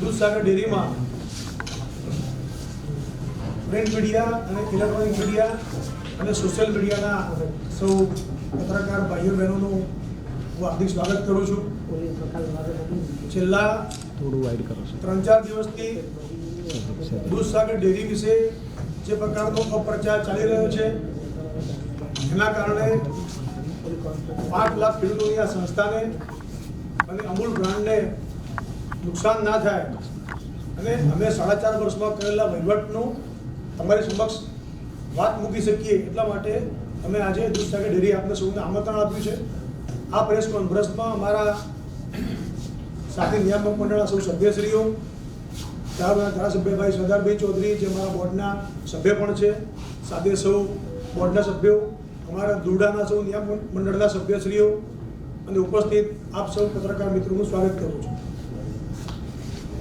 દૂધસાગર ડેરીમાં print media અને electronic media અને સોશિયલ મીડિયાના સૌ પત્રકાર ભાઈઓ બહેનોનું હું હાર્દિક સ્વાગત કરું છું. છેલ્લા થોડું વાઇડ કરો ત્રણ ચાર દિવસથી દૂધસાગર ડેરી વિશે જે પ્રકારનો અપ્રચાર ચાલી રહ્યો છે, એના કારણે પાંચ લાખ ખેડૂતોની આ સંસ્થાને અને અમૂલ બ્રાન્ડને નુકસાન ના થાય. અને અમે સાડા ચાર વર્ષમાં કરેલા વહીવટનું તમારી સમક્ષ વાત મૂકી શકીએ એટલા માટે અમે આજે દૂધસાગર ડેરી આપને સૌને આમંત્રણ આપ્યું છે. આ પ્રેસ કોન્ફરન્સમાં અમારા સાથે નિયામક મંડળના સૌ સભ્યશ્રીઓ ત્યારબાદ ધારાસભ્યભાઈ સરદારભાઈ ચૌધરી જે અમારા બોર્ડના સભ્ય પણ છે સાથે સૌ બોર્ડના સભ્યો, અમારા દુરડાના સૌ નિયામક મંડળના સભ્યશ્રીઓ અને ઉપસ્થિત આપ સૌ પત્રકાર મિત્રોનું સ્વાગત કરું છું.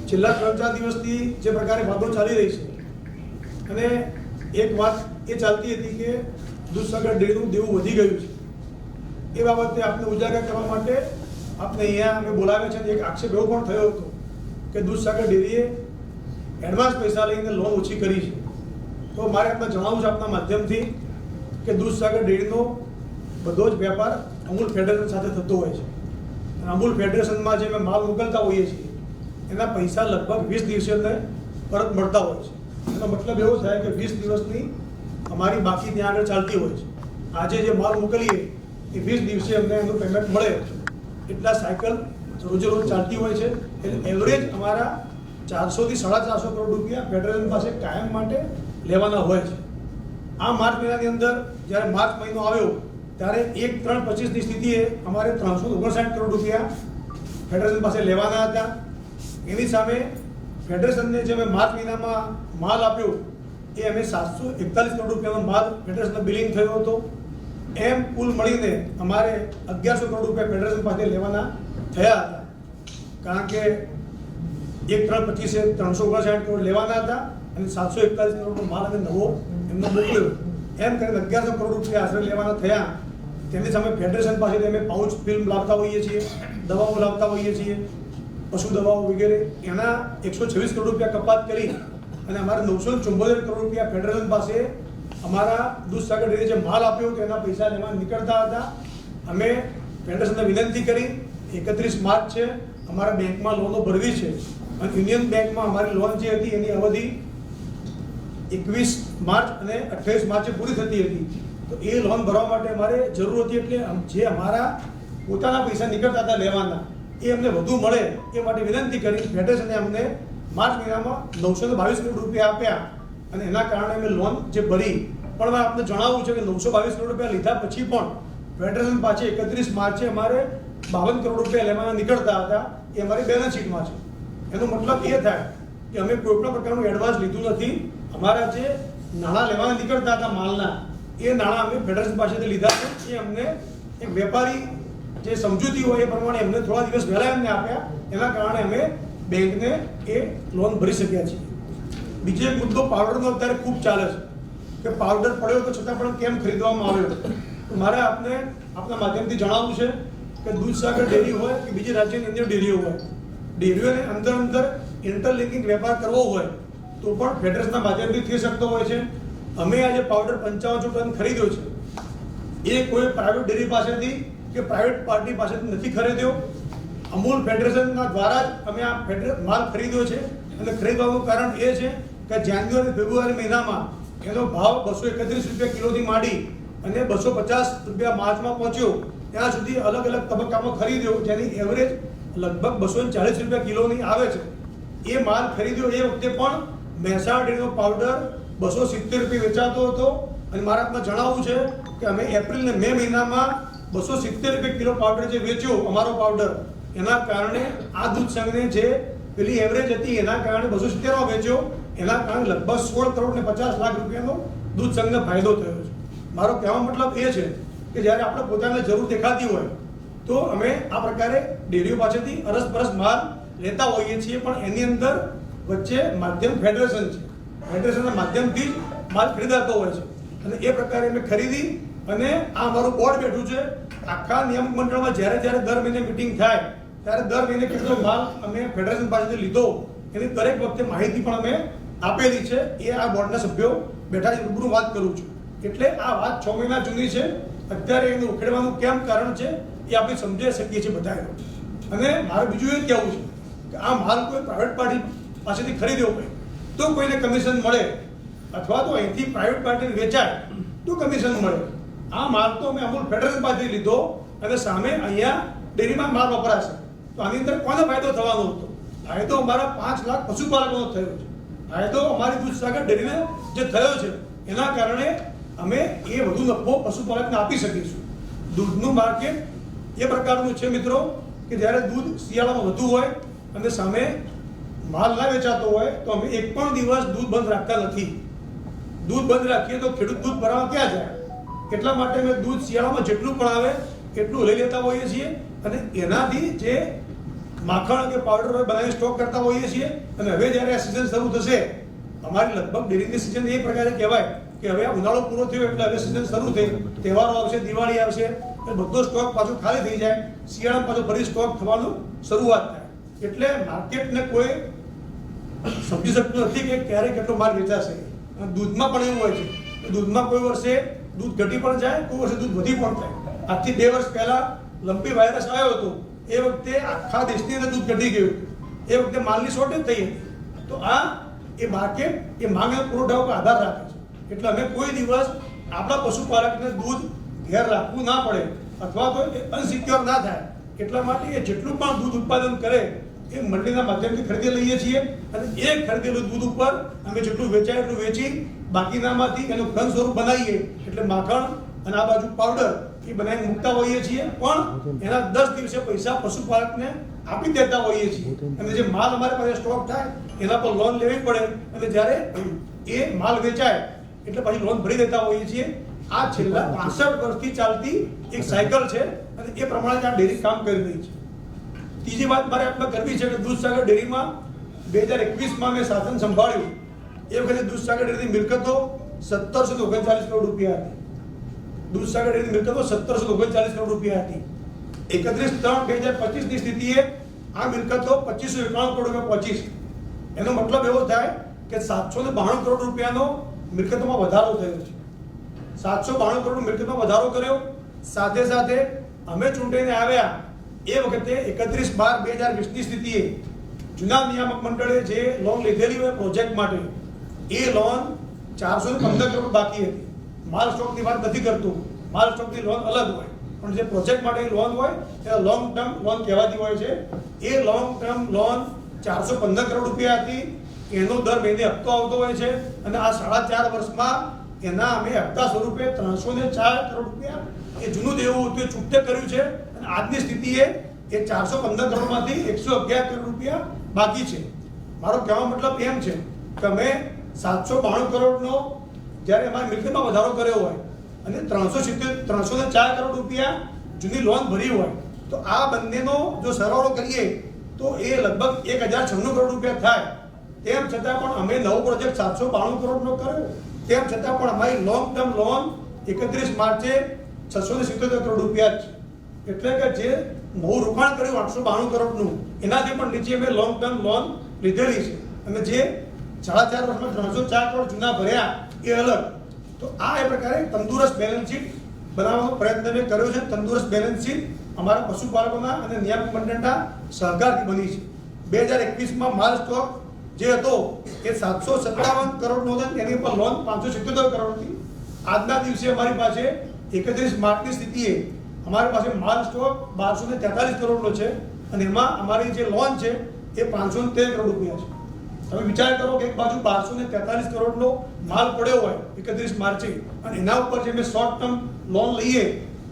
છેલ્લા ત્રણ ચાર દિવસથી જે પ્રકારે વાતો ચાલી રહી છે. અને એક વાત એ ચાલતી હતી કે દૂધસાગર ડેરીનું દેવું વધી ગયું છે. એ બાબતે આપને ઉજાગર કરવા માટે આપને અહીંયા અમે બોલાવ્યા છે એક આક્ષેપ એવો પણ થયો હતો કે દૂધસાગર ડેરીએ એડવાન્સ પૈસા લઈને લોન ઓછી કરી છે. તો મારે આપને જણાવવું છે આપના માધ્યમથી કે દૂધસાગર ડેરીનો બધો જ વેપાર અમૂલ ફેડરેશન સાથે થતો હોય છે. અમૂલ ફેડરેશનમાં જે અમે માલ મોકલતા હોઈએ છીએ એના પૈસા લગભગ વીસ દિવસે પરત મળતા હોય છે. એનો મતલબ એવો થાય કે વીસ દિવસની અમારી બાકી ત્યાં આગળ ચાલતી હોય છે. આજે જે માલ મોકલીએ, એ વીસ દિવસે અમને એનું પેમેન્ટ મળે. એટલા સાયકલ રોજે રોજ ચાલતી હોય છે. એટલે એવરેજ અમારા ચારસોથી સાડા ચારસો કરોડ રૂપિયા ફેડરેશન પાસે કાયમ માટે લેવાના હોય છે. આ માર્ચ મહિનાની અંદર જ્યારે માર્ચ મહિનો આવ્યો, ત્યારે એક ત્રણ પચીસની સ્થિતિએ અમારે ત્રણસો ઓગણસાઠ કરોડ રૂપિયા ફેડરેશન પાસે લેવાના હતા. એની સામે ફેડરેશનને જે અમે માર્ચ મહિનામાં માલ આપ્યો, એ અમે સાતસો એકતાલીસ કરોડ રૂપિયાનો માલ ફેડરેશનનો બિલિંગ થયો હતો. એમ કુલ મળીને અમારે અગિયારસો કરોડ રૂપિયા ફેડરેશન પાસે લેવાના થયા હતા. કારણ કે એક ત્રણ પચીસે ત્રણસો ઓગણસાઠ કરોડ લેવાના હતા અને સાતસો એકતાલીસ કરોડનો માલ અમે નવો એમને મોકલ્યો. એમ કરીને અગિયારસો કરોડ રૂપિયા આશરે લેવાના થયા. તેની સામે ફેડરેશન પાસેથી અમે પાઉચ ફિલ્મ લાવતા હોઈએ છીએ, દવાઓ લાવતા હોઈએ છીએ. પશુ દવાઓ વગેરે, એના એકસો છવ્વીસ કરોડ રૂપિયા કપાત કરી અને અમારે નવસો ચુંબોતેર કરોડ રૂપિયા ફેડરલ પાસે અમારા દૂધસાગર ડેરી જે માલ આપ્યો હતો, એના પૈસા લેવા નીકળતા હતા. અમે ફેડરેશનને વિનંતી કરી, એકત્રીસ માર્ચ છે, અમારા બેંકમાં લોનો ભરવી છે. અને યુનિયન બેંકમાં અમારી લોન જે હતી, એની અવધિ એકવીસ માર્ચ અને અઠ્યાવીસ માર્ચે પૂરી થતી હતી. તો એ લોન ભરવા માટે અમારે જરૂર હતી એટલે જે અમારા પોતાના પૈસા નીકળતા હતા લેવાના. એ અમને વધુ મળે એ માટે વિનંતી કરી. ફેડરેશને અમને માર્ચ મહિનામાં નવસો ને બાવીસ કરોડ રૂપિયા આપ્યા અને એના કારણે અમે લોન જે ભરી, પણ મેં આપને જણાવવું છે કે નવસો બાવીસ કરોડ રૂપિયા લીધા પછી પણ ફેડરેશન પાસે એકત્રીસ માર્ચે અમારે બાવન કરોડ રૂપિયા લેવાના નીકળતા હતા. એ અમારી બેલેન્સ શીટમાં છે. એનો મતલબ એ થાય કે અમે કોઈ પ્રકારનું એડવાન્સ લીધું નથી. અમારા જે નાણાં લેવાના નીકળતા હતા માલના, એ નાણાં અમે ફેડરેશન પાસેથી લીધા છે. એ અમને એક વેપારી જે સમજૂતી હોય એ પ્રમાણે એમને થોડા દિવસ પહેલા એમને આપ્યા. એના કારણે અમે બેંકને એ લોન ભરી શક્યા છીએ. બીજો એક મુદ્દો પાવડરનો અત્યારે ખૂબ ચાલે છે. કે પાવડર પડ્યો તો છતાં પણ કેમ ખરીદવામાં આવ્યો મારે આપને આપના માધ્યમથી જણાવવું છે કે દૂધસાગર ડેરી હોય કે બીજી રાજ્યની અંદર ડેરીઓ હોય, ડેરીઓને અંદર અંદર ઇન્ટરલિંકિંગ વેપાર કરવો હોય, તો પણ ફેડરેશનના માધ્યમથી થઈ શકતો હોય છે. અમે આજે પાવડર પંચાવનસો ટન ખરીદ્યો છે. એ કોઈ પ્રાઇવેટ ડેરી પાસેથી કે પ્રાઇવેટ પાર્ટી પાસેથી નથી ખરીદ્યો. અમૂલ ફેડરેશનના દ્વારા જ અમે આ માલ ખરીદ્યો છે. અને ખરીદવાનું કારણ એ છે કે જાન્યુઆરી ફેબ્રુઆરી મહિનામાં એનો ભાવ બસો એકત્રીસ રૂપિયા કિલોથી માંડી અને બસો પચાસ રૂપિયા માર્ચમાં પહોંચ્યો. ત્યાં સુધી અલગ અલગ તબક્કામાં ખરીદ્યો, જેની એવરેજ લગભગ બસો ચાલીસ રૂપિયા કિલોની આવે છે. એ માલ ખરીદ્યો એ વખતે પણ મહેસાણા ડેરીનો પાવડર બસો સિત્તેર રૂપિયા વેચાતો હતો. અને મારા જણાવવું છે કે અમે એપ્રિલ ને મે મહિનામાં બસો સિત્તેર રૂપિયા કિલો પાવડર જે વેચ્યો, અમારો પાવડર એના કારણે આ દૂધ સંઘને જે પેલી એવરેજ હતી, એના કારણે બસો સિત્તેરમાં વેચ્યો, એના કારણે લગભગ સોળ કરોડ ને પચાસ લાખ રૂપિયાનો દૂધ સંઘને ફાયદો થયો છે. મારો કહેવાનો મતલબ એ છે કે જ્યારે આપણે પોતાને જરૂર દેખાતી હોય, તો અમે આ પ્રકારે ડેરીઓ પાસેથી અરસપરસ માલ લેતા હોઈએ છીએ, પણ એની અંદર વચ્ચે માધ્યમ ફેડરેશન છે. ફેડરેશનના માધ્યમથી જ માલ ખરીદાતો હોય છે. અને એ પ્રકારે અમે ખરીદી અને આ અમારું બોર્ડ બેઠું છે. આખા નિયામક મંડળમાં જ્યારે જ્યારે દર મહિને મિટિંગ થાય, ત્યારે દર મહિને કેટલો માલ અમે ફેડરેશન પાસેથી લીધો. એની દરેક વખતે માહિતી પણ અમે આપેલી છે. એ આ બોર્ડના સભ્યો બેઠા છે, રૂબરૂ વાત કરું છું. એટલે આ વાત છ મહિના જૂની છે. અત્યારે એને ઉખેડવાનું કેમ કારણ છે, એ આપણે સમજી શકીએ છીએ બધા અને મારે બીજું એ કહેવું છે કે આ માલ કોઈ પ્રાઇવેટ પાર્ટી પાસેથી ખરીદ્યો હોય, તો કોઈને કમિશન મળે. અથવા તો અહીંથી પ્રાઇવેટ પાર્ટીને વેચાય, તો કમિશન મળે. આ માલ તો અમે અમૂલ ફેડરલ પાસેથી લીધો અને સામે અહીંયા ડેરીમાં માલ વપરાશે તો આની અંદર કોને ફાયદો થવાનો હતો? ફાયદો અમારા પાંચ લાખ પશુપાલકોનો થયો છે. ફાયદો અમારી દૂધસાગર ડેરીને જે થયો છે, એના કારણે અમે એ વધુ નફો પશુપાલકને આપી શકીશું દૂધનું માર્કેટ એ પ્રકારનું છે મિત્રો કે જ્યારે દૂધ શિયાળામાં વધુ હોય અને સામે માલ ના વેચાતો હોય, તો અમે એક પણ દિવસ દૂધ બંધ રાખતા નથી. દૂધ બંધ રાખીએ તો ખેડૂત દૂધ ભરાવા ક્યાં જાય? એટલા માટે અમે દૂધ શિયાળામાં જેટલું પણ આવે એટલું લઈ લેતા હોઈએ છીએ અને એનાથી જે માખણ કે પાવડર બનાવી સ્ટોક કરતા હોઈએ છીએ અને હવે જ્યારે આ સિઝન શરૂ થશે, અમારી લગભગ ડેરીની સિઝન એ પ્રકારે કહેવાય કે હવે ઉનાળો પૂરો થયો એટલે હવે સિઝન શરૂ થઈ, તહેવારો આવશે, દિવાળી આવશે એટલે બધો સ્ટોક પાછો ખાલી થઈ જાય, શિયાળામાં પાછો ફરી સ્ટોક થવાનું શરૂઆત થાય. એટલે માર્કેટને કોઈ સમજી શકતું નથી કે ક્યારે કેટલો માલ વેચાશે. અને દૂધમાં પણ એવું હોય છે દૂધમાં કોઈ વર્ષે દૂધ ઘટી પણ જાય, કોઈ વર્ષે દૂધ વધી પણ જાય. આજથી બે વર્ષ પહેલા લંપી વાયરસ આવ્યો હતો. એ વખતે આખા દેશની અંદર દૂધ ઘટી ગયું. એ વખતે માલની શોર્ટેજ થઈ હતી. તો આ એ માર્કેટ એ માંગ પુરવઠા ઉપર આધાર રાખે છે. એટલે અમે કોઈ દિવસ આપણા પશુપાલકને દૂધ ઘેર રાખવું ના પડે અથવા તો એ અનસિક્યોર ના થાય. એટલા માટે એ જેટલું પણ દૂધ ઉત્પાદન કરે, એ મંડીના માધ્યમથી ખરીદી લઈએ છીએ અને એ ખરીદેલું દૂધ ઉપર અમે જેટલું વેચાય એટલું વેચી બાકીનામાંથી એનું ઘન સ્વરૂપ બનાવીએ એટલે માખણ અને આ બાજુ પાવડર એ બનાવીને મૂકતા હોઈએ છીએ. પણ એના દસ દિવસે પૈસા પશુપાલકને આપી દેતા હોઈએ છીએ. અને જે માલ અમારે પાસે સ્ટોક થાય, એના પર લોન લેવી પડે. અને જ્યારે એ માલ વેચાય, એટલે પછી લોન ભરી દેતા હોઈએ છીએ. આ છેલ્લા પાસઠ વર્ષથી ચાલતી એક સાયકલ છે અને એ પ્રમાણે આ ડેરી કામ કરી રહી છે. ત્રીજી વાત મારે આપણે કરવી છે કે દૂધસાગર ડેરીમાં બે હજાર એકવીસમાં મેં શાસન સંભાળ્યું. એ વખતે દૂધસાગર ડેરીની મિલકતો સત્તરસો ઓગણચાલીસ કરોડ રૂપિયા હતી. દૂધસાગર ડેરી મિલકતો સત્તરસો ઓગણચાલીસ કરોડ રૂપિયા હતી. એકત્રીસ ત્રણ બે હજાર પચીસની સ્થિતિએ આ મિલકતો પચીસો એકાણું કરોડ રૂપિયા પહોંચી છે. એનો મતલબ એવો થાય કે સાતસો ને બાણું કરોડ રૂપિયાનો મિલકતોમાં વધારો થયો છે. સાતસો બાણું કરોડ મિલકતમાં વધારો કર્યો. સાથે સાથે અમે ચૂંટણીને આવ્યા. એ વખતે એકત્રીસ બાર બે હજાર વીસની સ્થિતિએ જૂના નિયામક મંડળે જે લોન લીધેલી હોય પ્રોજેક્ટ માટે, એ લોન ચારસો ને પંદર કરોડ બાકી હતી. માલ સ્ટોકની વાત નથી કરતું. માલ સ્ટોકની લોન અલગ હોય. પણ જે પ્રોજેક્ટ માટે લોન હોય, એ લોંગ ટર્મ લોન કહેવાતી હોય છે. એ લોંગ ટર્મ લોન ચારસો પંદર કરોડ રૂપિયા હતી. એનો દર મહિને હપ્તો આવતો હોય છે. અને આ સાડા ચાર વર્ષમાં એના અમે હપ્તા સ્વરૂપે ત્રણસો ને ચાર કરોડ રૂપિયા એ જૂનું દેવું હતું, એ ચૂકતે કર્યું છે. અને આજની સ્થિતિએ એ ચારસો પંદર કરોડમાંથી એકસો અગિયાર કરોડ રૂપિયા બાકી છે. મારો કહેવાનો મતલબ એમ છે કે અમે સાતસો બાણું કરોડનો જ્યારે અમારી મિલકતમાં વધારો કર્યો હોય અને ત્રણસો સિત્તેર, ત્રણસો ને ચાર કરોડ રૂપિયા જૂની લોન ભરી હોય, તો આ બંનેનો જો સરવાળો કરીએ, તો એ લગભગ એક હજાર છન્નું કરોડ રૂપિયા થાય. તેમ છતાં પણ અમે નવો પ્રોજેક્ટ સાતસો બાણું કરોડનો કર્યો. તેમ છતાં પણ અમારી લોંગ ટર્મ લોન એકત્રીસ માર્ચે છસો ને સિત્તોતેર કરોડ રૂપિયા છે એટલે કે જે નવું રોકાણ કર્યું આઠસો બાણું કરોડનું, એનાથી પણ નીચે અમે લોંગ ટર્મ લોન લીધેલી છે. અને જે સાડા ચાર વર્ષમાં ત્રણસો ચાર કરોડ જૂના ભર્યા, એ અલગ. તો આ એ પ્રકારે તંદુરસ્ત બેલેન્સ શીટ બનાવવાનો પ્રયત્ન મેં કર્યો છે. તંદુરસ્ત બેલેન્સ શીટ અમારા પશુપાલકોના અને નિયામક મંડળના સહકારથી બની છે. બે હજાર એકવીસમાં માલ સ્ટોક જે હતો, એ સાતસો સત્તાવન કરોડનો હતો. તેની પર લોન પાંચસો સિત્યોતેર કરોડ હતી. આજના દિવસે અમારી પાસે એકત્રીસ માર્ચની સ્થિતિએ અમારી પાસે માલ સ્ટોક બારસો ને તેતાલીસ કરોડનો છે. અને એમાં અમારી જે લોન છે, એ પાંચસો ને તેર કરોડ રૂપિયા છે. તમે વિચાર કરો કે એક બાજુ બારસો ને તેતાલીસ કરોડનો માલ પડ્યો હોય, એકત્રીસ માર્ચે, અને એના ઉપર જે મેં શોર્ટ ટર્મ લોન લઈએ,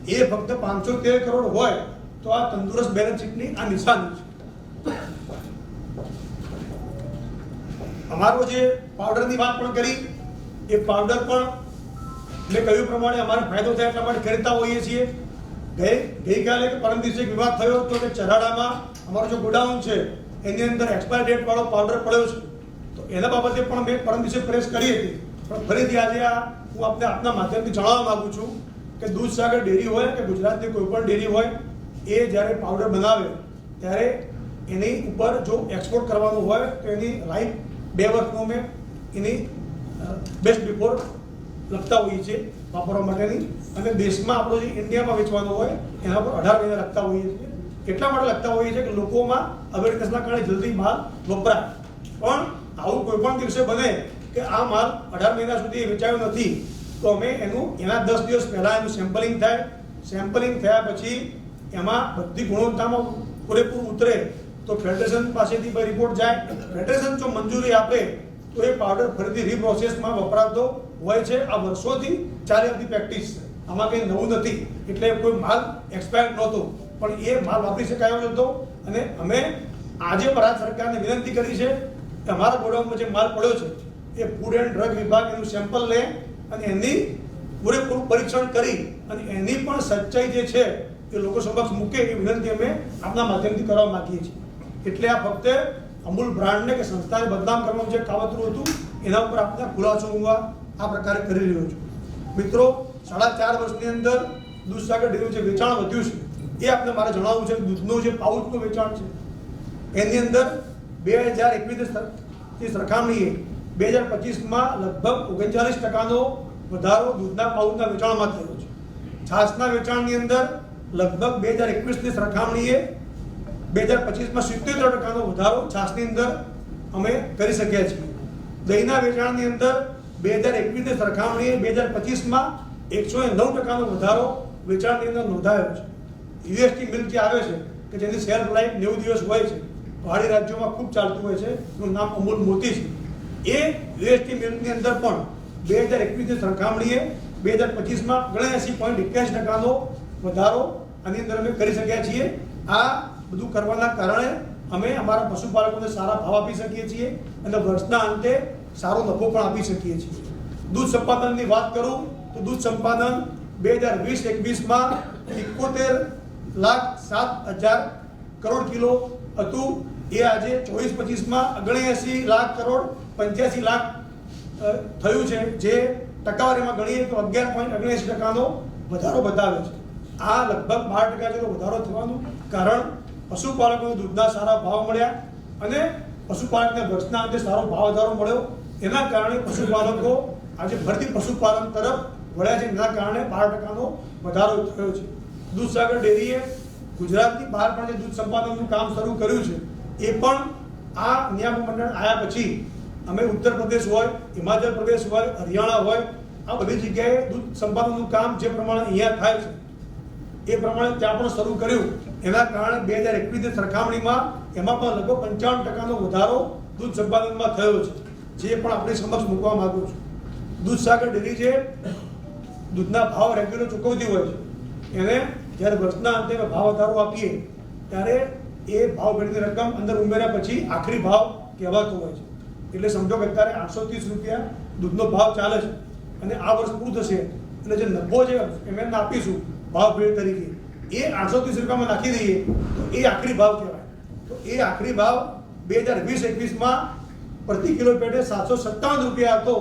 એ ફક્ત પાંચસો તેર કરોડ હોય, તો આ તંદુરસ્ત બેલેન્સ શીટની આ નિશાની છે. અમારો જે પાવડરની વાત પણ કરી, એ પાવડર પણ મેં કહ્યું પ્રમાણે અમારે ફાયદો થાય એટલા માટે ખરીદતા હોઈએ છીએ. ગઈ, ગઈકાલે કે પરમ દિવસે એક વિવાદ થયો હતો કે ચરાડામાં અમારો જે ગોડાઉન છે એની અંદર એક્સપાયર ડેટ વાળો પાવડર પડ્યો છે. તો એના બાબતે પણ મેં પરમ દિવસે પ્રેસ કરી હતી. પણ ફરીથી આજે આ હું આપને આપના માધ્યમથી જણાવવા માંગુ છું કે દૂધસાગર ડેરી હોય કે ગુજરાતની કોઈ પણ ડેરી હોય, એ જ્યારે પાવડર બનાવે, ત્યારે એની ઉપર જો એક્સપોર્ટ કરવાનું હોય, તો એની લાઈફ બે વર્ષનું મેં એની બેસ્ટ બિફોર લખતા હોઈએ છીએ વાપરવા માટેની. અને દેશમાં આપણો જે ઇન્ડિયામાં વેચવાનો હોય, એના પર અઢાર મહિના લખતા હોઈએ છીએ. એટલા માટે લખતા હોઈએ છીએ કે લોકોમાં અવેરનેસના કારણે જલ્દી માલ વપરાય. પણ આવું કોઈ પણ દિવસે બને કે આ માલ અઢાર મહિના સુધી વેચાયો નથી, તો અમે એનું એના દસ દિવસ પહેલાં એનું સેમ્પલિંગ થાય. સેમ્પલિંગ થયા પછી એમાં બધી ગુણવત્તામાં પૂરેપૂરું ઉતરે તો ફેડરેશન પાસેથી રિપોર્ટ જાય. ફેડરેશન જો મંજૂરી આપે, તો એ પાવડર ફરીથી રીપ્રોસેસમાં વપરાતો હોય છે. આ વર્ષોથી ચાલી આવતી પ્રેક્ટિસ આમાં કંઈ નવું નથી. એટલે કોઈ માલ એક્સપાયર નહોતો. પણ એ માલ વાપરી શકાયો હતો અને અમે આજે ભારત સરકારને વિનંતી કરી છે કે અમારા ગોડાઉનમાં જે માલ પડ્યો છે, એ ફૂડ એન્ડ ડ્રગ વિભાગ એનું સેમ્પલ લે અને એની પૂરેપૂરું પરીક્ષણ કરી અને એની પણ સચ્ચાઈ જે છે, એ લોકો સમક્ષ મૂકે એ વિનંતી અમે આપના માધ્યમથી કરવા માંગીએ છીએ. એટલે આ ફક્ત અમૂલ બ્રાન્ડને કે સંસ્થાને બદનામ કરવાનું જે કાવતરું હતું, એના ઉપર આપણે ખુલાસો હું આ પ્રકારે કરી રહ્યો છું. મિત્રો, સાડા ચાર વર્ષની અંદર દૂધસાગર ડેરીનું જે વેચાણ વધ્યું છે એ આપણે મારે જણાવવું છે કે દૂધનું જે પાઉચનું વેચાણ છે, એની અંદર બે હજાર એકવીસની સરખામણીએ બે હજાર પચીસમાં લગભગ ઓગણચાલીસ ટકાનો વધારો દૂધના પાઉચના વેચાણમાં થયો છે. છાસના વેચાણની અંદર લગભગ બે હજાર એકવીસની સરખામણીએ બે હજાર પચીસમાં સિત્તેર ટકાનો વધારો છાસની અંદર અમે કરી શક્યા છીએ. દહીંના વેચાણની અંદર બે હજાર એકવીસની સરખામણીએ બે હજાર પચીસમાં એકસો નવ ટકાનો વધારો વેચાણની અંદર નોંધાયો છે. યુએસટી મિલ્ક જે આવે છે, કે જેની શેલ્ફ લાઈફ નેવું દિવસ હોય છે, પહાડી રાજ્યોમાં ખૂબ ચાલતું હોય છે, એનું નામ અમૂલ મોતી છે. એ યુએસટી મિલ્કની અંદર પણ બે હજાર એકવીસની સરખામણીએ બે હજાર પચીસમાં ઓગણએંસી પોઈન્ટ એક્યાસી ટકાનો વધારો આની અંદર અમે કરી શક્યા છીએ. આ બધું કરવાના કારણે અમે અમારા પશુપાલકોને સારા ભાવ આપી શકીએ છીએ અને વર્ષના અંતે સારો નફો પણ આપી શકીએ છીએ. દૂધ સંપાદનની વાત કરું તો દૂધ સંપાદન બે હજાર વીસ એકવીસમાં એકોતેર લાખ સાત હજાર કરોડ કિલો હતું. એ આજે ચોવીસ પચીસમાં અગણ્યાસી લાખ કરોડ પંચ્યાસી લાખ થયું છે. જે ટકાવારીમાં ગણીએ તો અગિયાર પોઈન્ટ અગણ્યાસી ટકાનો વધારો બતાવે છે. આ લગભગ બાર ટકા જેટલો વધારો થવાનું કારણ પશુપાલકોને દૂધના સારા ભાવ મળ્યા અને પશુપાલકને વર્ષના અંતે સારો ભાવ વધારો મળ્યો. એના કારણે પશુપાલકો આજે ભરતી પશુપાલન તરફ વળ્યા છે. એના કારણે બાર ટકાનો વધારો થયો છે. દૂધસાગર ડેરીએ ગુજરાતની બહાર પણ જે દૂધ સંપાદનનું કામ શરૂ કર્યું છે, એ પણ આ નિયામક મંડળ આવ્યા પછી અમે ઉત્તર પ્રદેશ હોય, હિમાચલ પ્રદેશ હોય, હરિયાણા હોય, આ બધી જગ્યાએ દૂધ સંપાદનનું કામ જે પ્રમાણે અહીંયા થાય છે, એ પ્રમાણે ત્યાં પણ શરૂ કર્યું. એના કારણે બે હજાર એકવીસની સરખામણીમાં એમાં પણ લગભગ પંચાવન ટકાનો વધારો દૂધ સંપાદનમાં થયો છે, જે પણ આપણી સમક્ષ મૂકવા માગું છું. દૂધસાગર ડેરી જે દૂધના ભાવ રેગ્યુલર ચૂકવતી હોય છે એને જ્યારે વર્ષના અંતે ભાવ વધારો આપીએ, ત્યારે એ ભાવ ભેટની રકમ અંદર ઉમેર્યા પછી આખરી ભાવ કહેવાતો હોય છે. એટલે સમજો કે અત્યારે આઠસો ત્રીસ રૂપિયા દૂધનો ભાવ ચાલે છે અને આ વર્ષ પૂરું થશે. એટલે જે નફો જે એમને આપીશું, ભાવ ભેટ તરીકે, એ આઠસો ત્રીસ રૂપિયામાં નાખી દઈએ, તો એ આખરી ભાવ કહેવાય. તો એ આખરી ભાવ બે હજાર વીસ એકવીસમાં પ્રતિ કિલો પેટે સાતસો સત્તાવન રૂપિયા હતો.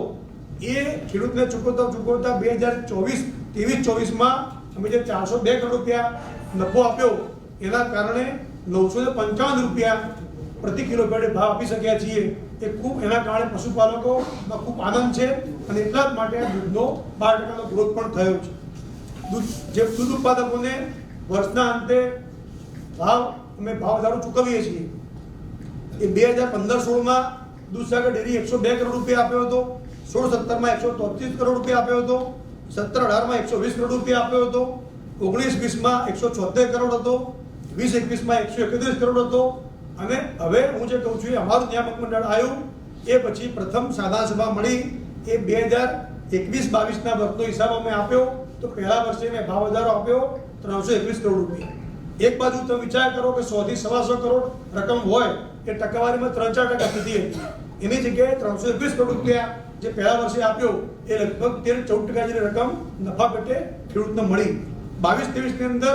એ ખેડૂતને ચૂકવતા ચૂકવતા બે હજાર ચોવીસ, ત્રેવીસ ચોવીસમાં અમે જે ચારસો બે કરોડ રૂપિયા નફો આપ્યો, એના કારણે નવસો ને પંચાવન રૂપિયા પ્રતિ કિલો પેટે ભાવ આપી શક્યા છીએ. એ ખૂબ એના કારણે પશુપાલકોમાં ખૂબ આનંદ છે અને એટલા જ માટે આ દૂધનો બાર ટકાનો ગ્રોથ પણ થયો છે. દૂધ, જે દૂધ ઉત્પાદકોને વર્ષના અંતે ભાવ, અમે ભાવ વધારો ચૂકવીએ છીએ. એ બે હજાર પંદર સોળમાં દૂધસાગર ડેરી એકસો બે કરોડ રૂપિયા આપ્યો હતો, સોળ સત્તરમાં એકસો તોત્રીસ કરોડ રૂપિયા આપ્યો હતો સત્તર અઢારમાં એકસો વીસ કરોડ રૂપિયા આપ્યો હતો. ઓગણીસ વીસમાં એકસો છોતેર કરોડ હતો. વીસ એકવીસમાં એકસો એકત્રીસ કરોડ હતો. અને હવે હું જે કહું છું એ અમારું નિયામક મંડળ આવ્યું. એ પછી પ્રથમ સાધારણ સભા મળી. એ બે હજાર એકવીસ બાવીસના વર્ષનો હિસાબ અમે આપ્યો. તો પહેલા વર્ષે મેં ભાવ વધારો આપ્યો ત્રણસો એકવીસ કરોડ રૂપિયા. એક બાજુ તમે વિચાર કરો કે સો થી સવાસો કરોડ રકમ હોય એ ટકાવારીમાં ત્રણ ચાર ટકા સુધી એની જગ્યાએ ત્રણસો એકવીસ કરોડ રૂપિયા જે પહેલા વર્ષે આપ્યો, એ લગભગ તેર ચૌદ ટકા જેટલી રકમ નફા પેટે ખેડૂતને મળી. બાવીસ ત્રેવીસની અંદર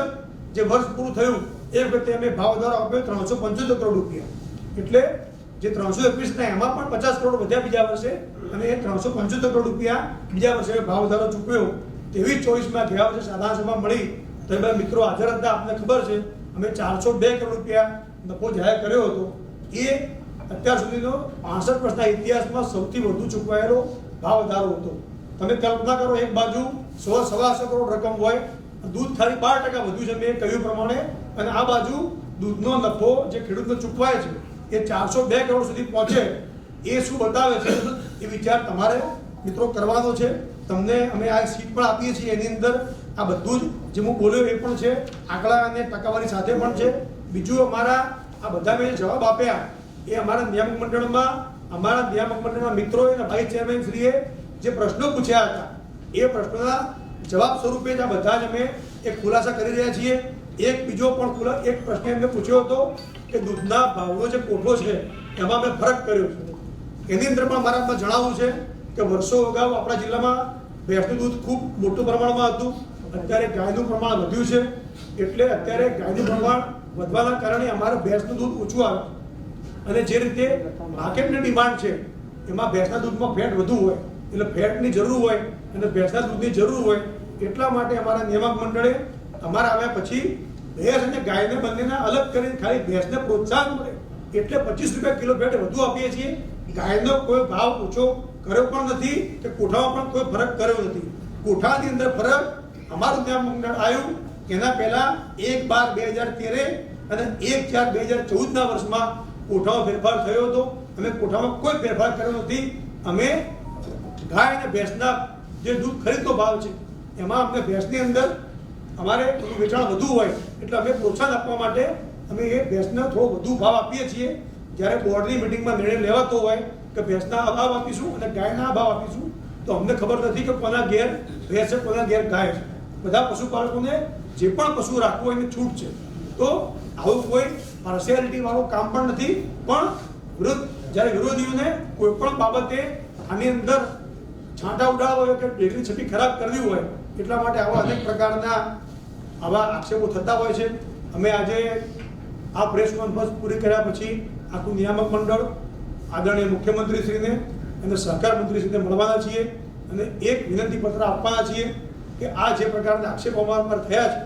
જે વર્ષ પૂરું થયું, એ વખતે અમે ભાવ વધારો આપ્યો ત્રણસો પંચોતેર કરોડ રૂપિયા. એટલે જે ત્રણસો એકવીસના એમાં પણ પચાસ કરોડ વધ્યા બીજા વર્ષે, અને એ ત્રણસો પંચોતેર કરોડ રૂપિયા બીજા વર્ષે ભાવ વધારો ચૂકવ્યો, તેવી ચોવીસમાં ગયા વર્ષે સાધારણ સભા મળી. તો મિત્રો હાજર હતા, આપને ખબર છે, અમે ચારસો બે કરોડ રૂપિયા નફો જાહેર કર્યો હતો. એ અત્યાર સુધીનો પાસઠ વર્ષના ઇતિહાસમાં સૌથી વધુ ચૂકવાયેલો ભાવ વધારો હતો. તમે કલ્પના કરો એક બાજુ સો સવાસો કરોડ રકમ હોય, દૂધ ખાલી બાર ટકા વધ્યું છે મેં કહ્યું પ્રમાણે, અને આ બાજુ દૂધનો નફો જે ખેડૂતને ચૂકવાય છે, એ ચારસો બે કરોડ સુધી પહોંચે, એ શું બતાવે છે? એ વિચાર તમારે મિત્રો કરવાનો છે. તમને અમે આ સીટ પણ આપીએ છીએ, એની અંદર આ બધું જ. જે હું બોલ્યો એ પણ છે. આંકડા અને ટકાવારી સાથે પણ છે. બીજું અમારા આ બધા મેં જવાબ આપ્યા. એ અમારા નિયામક મંડળમાં, અમારા નિયામક મંડળના મિત્રોએ અને ભાઈ ચેરમેન શ્રીએ જે પ્રશ્નો પૂછ્યા હતા, એ પ્રશ્નોના જવાબ સ્વરૂપે જ આ બધા જ અમે એક ખુલાસા કરી રહ્યા છીએ. એક બીજો પણ ખુલા, એક પ્રશ્ન એમને પૂછ્યો હતો કે દૂધના ભાવનો જે કોઠો છે, એમાં મેં ફરક કર્યો છે. એની અંદર પણ મારા જણાવવું છે કે વર્ષો અગાઉ આપણા જિલ્લામાં ભેંસનું દૂધ ખૂબ મોટું પ્રમાણમાં હતું. અત્યારે ગાયનું પ્રમાણ વધ્યું છે. એટલે અત્યારે ગાયનું પ્રમાણ વધવાના કારણે અમારે ભેંસનું દૂધ ઓછું આવે અને જે રીતે માર્કેટની ડિમાન્ડ છે, એમાં ભેંસના દૂધમાં ફેટ વધુ હોય, એટલે ફેટની જરૂર હોય અને ભેંસના દૂધની જરૂર હોય, એટલા માટે અમારા નિયામક મંડળે અમારા આવ્યા પછી ભેંસ અને ગાયને બંનેને અલગ કરીને ખાલી ભેંસને પ્રોત્સાહન મળે. એટલે પચીસ રૂપિયા કિલો ફેટ વધુ આપીએ છીએ. ગાયનો કોઈ ભાવ ઓછો કર્યો પણ નથી કે કોઠામાં પણ કોઈ ફરક કર્યો નથી. કોઠાની અંદર ફરક અમારું નિયામક મંડળ આવ્યું એના પહેલા એક બાર બે હજાર તેરે અને એક ચાર બે હજાર ચૌદના વર્ષમાં કોઠામાં ફેરફાર થયો હતો. અમે કોઠામાં કોઈ ફેરફાર કર્યો નથી. અમે ગાય અને ભેંસના જે દૂધ ખરીદનો ભાવ છે, એમાં અમને ભેંસની અંદર અમારે વેચાણ વધુ હોય, એટલે અમે પ્રોત્સાહન આપવા માટે અમે એ ભેંસને થોડો વધુ ભાવ આપીએ છીએ. જ્યારે બોર્ડની મિટિંગમાં નિર્ણય લેવાતો હોય કે ભેંસના આ ભાવ આપીશું અને ગાયના અભાવ ભાવ આપીશું, તો અમને ખબર નથી કે કોના ઘેર ભેંસ છે, કોના ઘેર ગાય છે. બધા પશુપાલકોને જે પણ પશુ રાખવું હોય એની છૂટ છે. તો આવું કોઈ પાર્શિયાલિટી વાળું કામ પણ નથી. પણ વિરોધ, જ્યારે વિરોધીઓને કોઈ પણ બાબતે આની અંદર છાંટા ઉડાડવા હોય કે ડેટની છબી ખરાબ કરવી હોય, એટલા માટે આવા અનેક પ્રકારના આવા આક્ષેપો થતા હોય છે. અમે આજે આ પ્રેસ કોન્ફરન્સ પૂરી કર્યા પછી આખું નિયામક મંડળ, આદરણીય મુખ્યમંત્રીશ્રીને અને સહકાર મંત્રીશ્રીને મળવાના છીએ અને એક વિનંતી પત્ર આપવાના છીએ કે આ જે પ્રકારના આક્ષેપો અમારા પર થયા છે,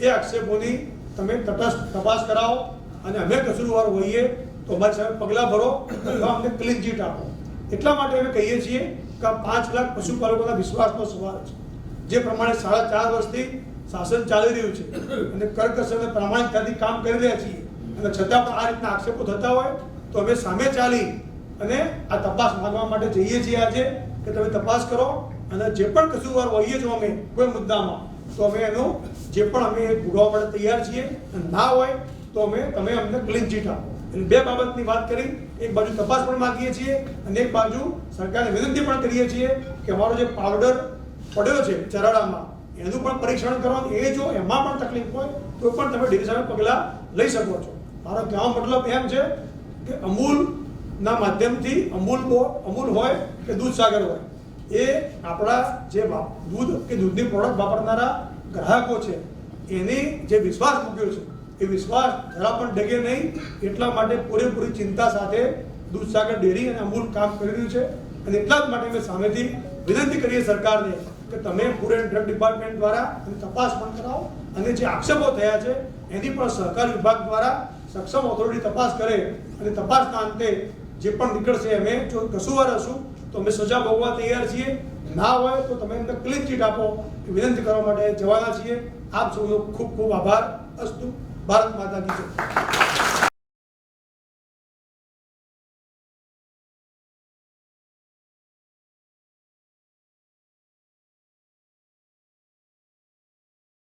એ આક્ષેપોની તમે તટસ્થ તપાસ કરાવો અને અમે કસૂરવાર હોઈએ તો અમારી સામે પગલાં ભરો અથવા અમને ક્લીન ચીટ આપો. એટલા માટે અમે કહીએ છીએ કે આ પાંચ લાખ પશુપાલકોના વિશ્વાસનો સવાલ છે. જે પ્રમાણે સાડા ચાર વર્ષથી શાસન ચાલી રહ્યું છે અને કરકસર પ્રામાણિકતાથી કામ કરી રહ્યા છીએ અને છતાં પણ આ રીતના આક્ષેપો થતા હોય તો અમે સામે ચાલી અને આ તપાસ માંગવા માટે જઈએ છીએ આજે કે તમે તપાસ કરો અને જે પણ કસૂરવાર હોઈએ છો અમે કોઈ મુદ્દામાં તો અમે એનો જે પણ અમે ભોગવવા માટે તૈયાર છીએ ના હોય તો અમે, તમે અમને ક્લીન ચીટ આપો. એટલે બે બાબતની વાત કરી, એક બાજુ તપાસ પણ માગીએ છીએ અને એક બાજુ સરકારને વિનંતી પણ કરીએ છીએ કે અમારો જે પાવડર પડ્યો છે ચરાડામાં, એનું પણ પરીક્ષણ કરવાનું, એ જો એમાં પણ તકલીફ હોય, તો પણ તમે સામે પગલાં લઈ શકો છો. મારો કહેવાનો મતલબ એમ છે કે અમૂલના માધ્યમથી અમૂલ અમૂલ હોય કે દૂધ સાગર હોય. એ આપણા જે દૂધ કે દૂધની પ્રોડક્ટ વાપરનારા ગ્રાહકો છે, એની જે વિશ્વાસ મૂક્યો છે, એ વિશ્વાસ જરા પણ ડગે નહીં, એટલા માટે પૂરેપૂરી ચિંતા સાથે દૂધસાગર ડેરી અને અમૂલ કામ કરી રહ્યું છે અને એટલા જ માટે અમે સામેથી વિનંતી કરીએ સરકારને કે તમે ફૂડ એન્ડ ડ્રગ ડિપાર્ટમેન્ટ દ્વારા તપાસ પણ કરાવો અને જે આક્ષેપો થયા છે, એની પણ સહકાર વિભાગ દ્વારા સક્ષમ ઓથોરિટી તપાસ કરે અને તપાસના અંતે જે પણ નીકળશે અમે જો કસૂરવાર હશું તો અમે સજા ભોગવા તૈયાર છીએ. ના હોય તો તમે એમને ક્લીન ચીટ આપો. એ વિનંતી કરવા માટે જવાના છીએ. આપ સૌનો ખૂબ ખૂબ આભાર. અસ્તુ. ભારત માતા કી